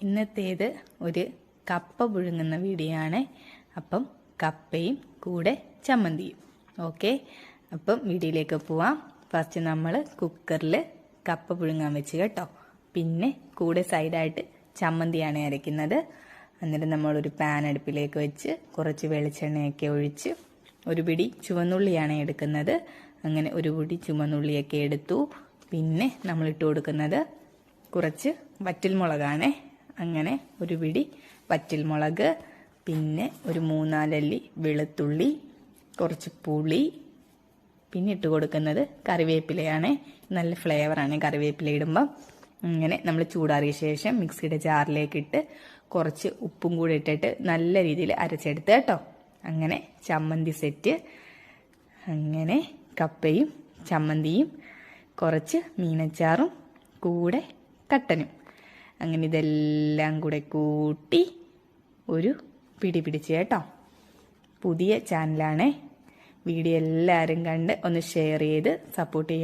ഇന്നത്തേത് ഒരു കപ്പ പുഴുങ്ങുന്ന വീഡിയോ ആണ് അപ്പം കപ്പയും കൂടെ ചമ്മന്തിയും. ഓക്കെ? അപ്പം വീഡിയോയിലേക്ക് പോവാം. ഫസ്റ്റ് നമ്മൾ കുക്കറിൽ കപ്പ പുഴുങ്ങാൻ വെച്ച് കേട്ടോ. പിന്നെ കൂടെ സൈഡായിട്ട് ചമ്മന്തിയാണ് അരയ്ക്കുന്നത്. എന്നിട്ട് നമ്മളൊരു പാൻ അടുപ്പിലേക്ക് വെച്ച് കുറച്ച് വെളിച്ചെണ്ണയൊക്കെ ഒഴിച്ച് ഒരു പിടി ചുവന്നുള്ളിയാണ് എടുക്കുന്നത്. അങ്ങനെ ഒരു പിടി ചുവന്നുള്ളിയൊക്കെ എടുത്തു. പിന്നെ നമ്മൾ ഇട്ട് കൊടുക്കുന്നത് കുറച്ച് വറ്റൽമുളകാണ്. അങ്ങനെ ഒരു പിടി വറ്റൽമുളക് പിന്നെ ഒരു മൂന്നാലല്ലി വെളുത്തുള്ളി കുറച്ച് പുളി പിന്നെ ഇട്ട് കൊടുക്കുന്നത് കറിവേപ്പിലയാണ്. നല്ല ഫ്ലേവറാണ് കറിവേപ്പില ഇടുമ്പം. അങ്ങനെ നമ്മൾ ചൂടാറിയ ശേഷം മിക്സിയുടെ ജാറിലേക്ക് ഇട്ട് കുറച്ച് ഉപ്പും കൂടി ഇട്ടിട്ട് നല്ല രീതിയിൽ അരച്ചെടുത്ത് കേട്ടോ. അങ്ങനെ ചമ്മന്തി സെറ്റ് അങ്ങനെ കപ്പയും ചമ്മന്തിയും കുറച്ച് മീനച്ചാറും കൂടെ കട്ടനും. അങ്ങനെ ഇതെല്ലാം കൂടെ കൂട്ടി ഒരു പിടി പിടിച്ച് കേട്ടോ. പുതിയ ചാനലാണേ വീഡിയോ എല്ലാവരും കണ്ട് ഒന്ന് ഷെയർ ചെയ്ത് സപ്പോർട്ട് ചെയ്യാം.